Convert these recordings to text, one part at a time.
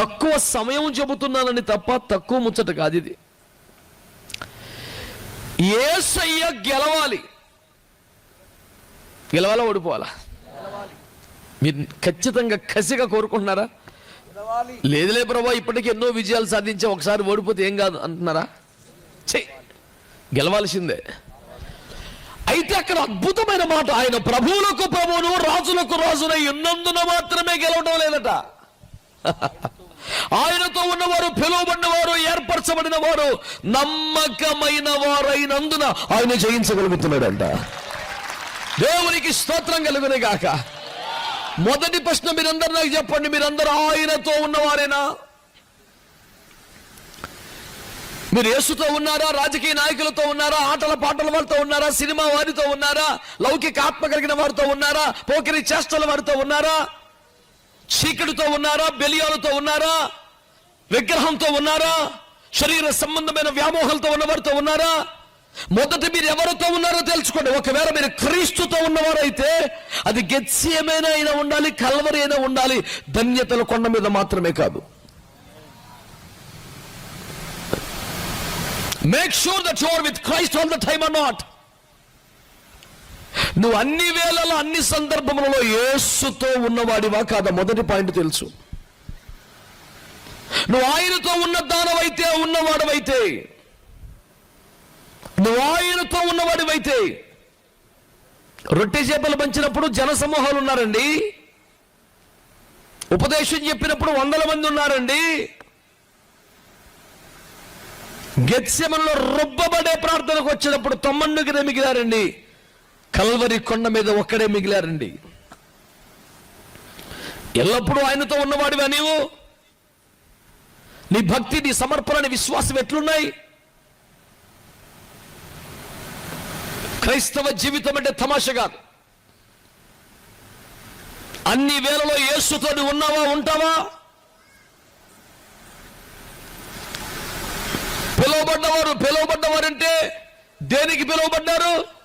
తక్కువ సమయం చెబుతున్నానని తప్ప తక్కువ ముచ్చట కాదు ఇది. ఏసయ్య గెలవాలి. గెలవాలా ఓడిపోవాలా? మీరు ఖచ్చితంగా కసిగా కోరుకుంటున్నారా? లేదులే ప్రభా ఇప్పటికి ఎన్నో విజయాలు సాధించా ఒకసారి ఓడిపోతే ఏం కాదు అంటున్నారా? చెయ్యి గెలవాల్సిందే. అయితే అక్కడ అద్భుతమైన మాట ఆయన ప్రభువులకు ప్రభువును రాజులకు రాజునై ఉన్నందున మాత్రమే గెలవడం లేదట. ఆయనతో ఉన్నవారు పిలువబడిన వారు ఏర్పరచబడిన వారు నమ్మకమైన వారైనందున ఆయన జయించగలుగుతున్నాడంట. దేవునికి స్తోత్రం కలుగునే గాక. మొదటి ప్రశ్న మీరందరూ నాకు చెప్పండి మీరందరూ ఆయనతో ఉన్నవారేనా? మీరు యేసుతో ఉన్నారా రాజకీయ నాయకులతో ఉన్నారా ఆటల పాటల వారితో ఉన్నారా సినిమా వారితో ఉన్నారా లౌకిక ఆత్మ కలిగిన వారితో ఉన్నారా పోకిరి చేష్టల వారితో ఉన్నారా? చీకటితో ఉన్నారా? బెలియాలతో ఉన్నారా? విగ్రహంతో ఉన్నారా? శరీర సంబంధమైన వ్యామోహాలతో ఉన్నవారితో ఉన్నారా? మొదట మీరు ఎవరితో ఉన్నారో తెలుసుకోండి. ఒకవేళ మీరు క్రీస్తుతో ఉన్నవారైతే అది గెత్స్యమైన అయినా ఉండాలి కల్వరి అయినా ఉండాలి. ధన్యతల కొండ మీద మాత్రమే కాదు. Make sure that your with Christ all the time or not నువ్వు అన్ని వేళలో అన్ని సందర్భములలో యేసుతో ఉన్నవాడివా కాదా? మొదటి పాయింట్ తెలుసు. నువ్వు ఆయనతో ఉన్న దానవైతే ఉన్నవాడవైతే. నువ్వు ఆయనతో ఉన్నవాడివైతే. రొట్టె చేపలు పంచినప్పుడు జన సమూహాలు ఉన్నారండి. ఉపదేశం చెప్పినప్పుడు వందల మంది ఉన్నారండి. గెత్సెమలో రుబ్బబడే ప్రార్థనకు వచ్చినప్పుడు తొమ్మన్నుకి మిగిలారండి కల్వరి కొండ మీద ఒక్కడే మిగిలారండి. ఎల్లప్పుడూ ఆయనతో ఉన్నవాడివా నీవు? నీ భక్తి నీ సమర్పణ నీ విశ్వాసం ఎట్లున్నాయి? క్రైస్తవ జీవితం అంటే తమాష కాదు. అన్ని వేళలో యేసుతో ఉన్నావా ఉంటావా? పిలువబడ్డవారు పిలువబడ్డవారంటే దేనికి పిలువబడ్డారు?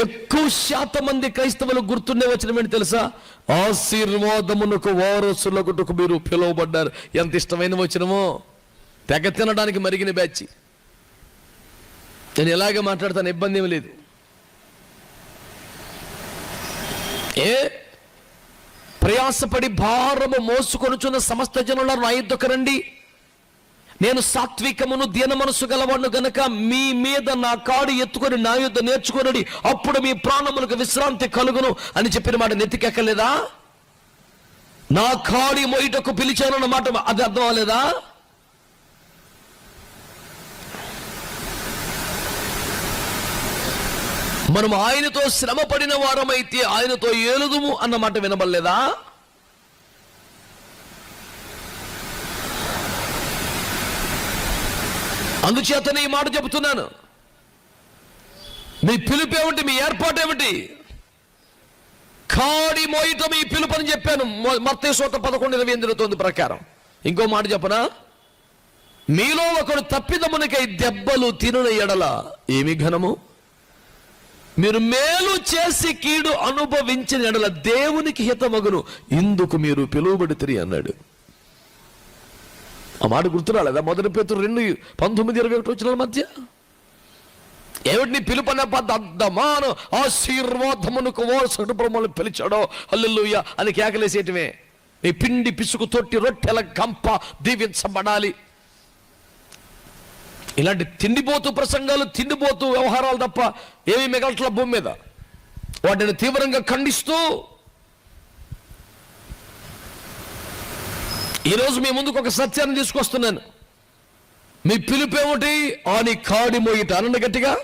ఎక్కువ శాతం మంది క్రైస్తవులు గుర్తుండే వచ్చిన ఏంటి తెలుసా? ఆశీర్వాదమునకు వారసులకుటకు మీరు పిలువబడ్డారు. ఎంత ఇష్టమైన వచ్చినమో తెగ తినడానికి మరిగిన బ్యాచ్. నేను ఎలాగే మాట్లాడతాను ఇబ్బంది ఏమి లేదు. ఏ? ప్రయాసపడి భారము మోసుకొనుచున్న సమస్త జనుల నా యుద్ధకు రండి. నేను సాత్వికమును దీన మనసు గలవాడు గనక మీ మీద నా కాడు ఎత్తుకొని నా యుద్ధ నేర్చుకొనడి అప్పుడు మీ ప్రాణములకు విశ్రాంతి కలుగును అని చెప్పిన మాట నెత్తికెక్కలేదా? నా కాడి మొయిటకు పిలిచానన్న మాట అది అర్థం అవ్వలేదా? మనం ఆయనతో శ్రమ పడిన వారమైతే ఆయనతో ఏలుదుము అన్న మాట వినబడలేదా? అందుచేతనే ఈ మాట చెబుతున్నాను. మీ పిలుపు ఏమిటి? మీ ఏర్పాటు ఏమిటి? కాడి మోయిట మీ పిలుపు అని చెప్పాను. మర్తేశ్వత పదకొండు ఇరవై ఎనిమిది తొమ్మిది ప్రకారం. ఇంకో మాట చెప్పనా? మీలో ఒకడు తప్పిదమునికై దెబ్బలు తినున ఎడల ఏమి ఘనము? మీరు మేలు చేసి కీడు అనుభవించిన ఎడల దేవునికి హితమగును. ఇందుకు మీరు పిలువబడితిరి అన్నాడు. ఆ మాట గుర్తురాలేదా మొదటి పేతురు రెండు పంతొమ్మిది ఇరవై ఒకటి వచ్చిన మధ్య? ఏమిటి పిలుపనే అద్దమాను ఆశీర్వాదమును వారసుడు బ్రహ్మను పిలిచాడో? అల్లుయ్య అని కేకలేసేటివే. నీ పిండి పిసుకు తొట్టి రొట్టెల గంప దీవించబడాలి. ఇలాంటి తిండిపోతూ ప్రసంగాలు తిండిపోతూ వ్యవహారాలు తప్ప ఏమీ మిగలట్ల భూమి మీద? వాటిని తీవ్రంగా ఖండిస్తూ ఈరోజు మీ ముందుకు ఒక సత్యాన్ని తీసుకొస్తున్నాను. మీ పిలుపు ఏమిటి ఆని కాడి మోయిట. అనండి గట్టిగా.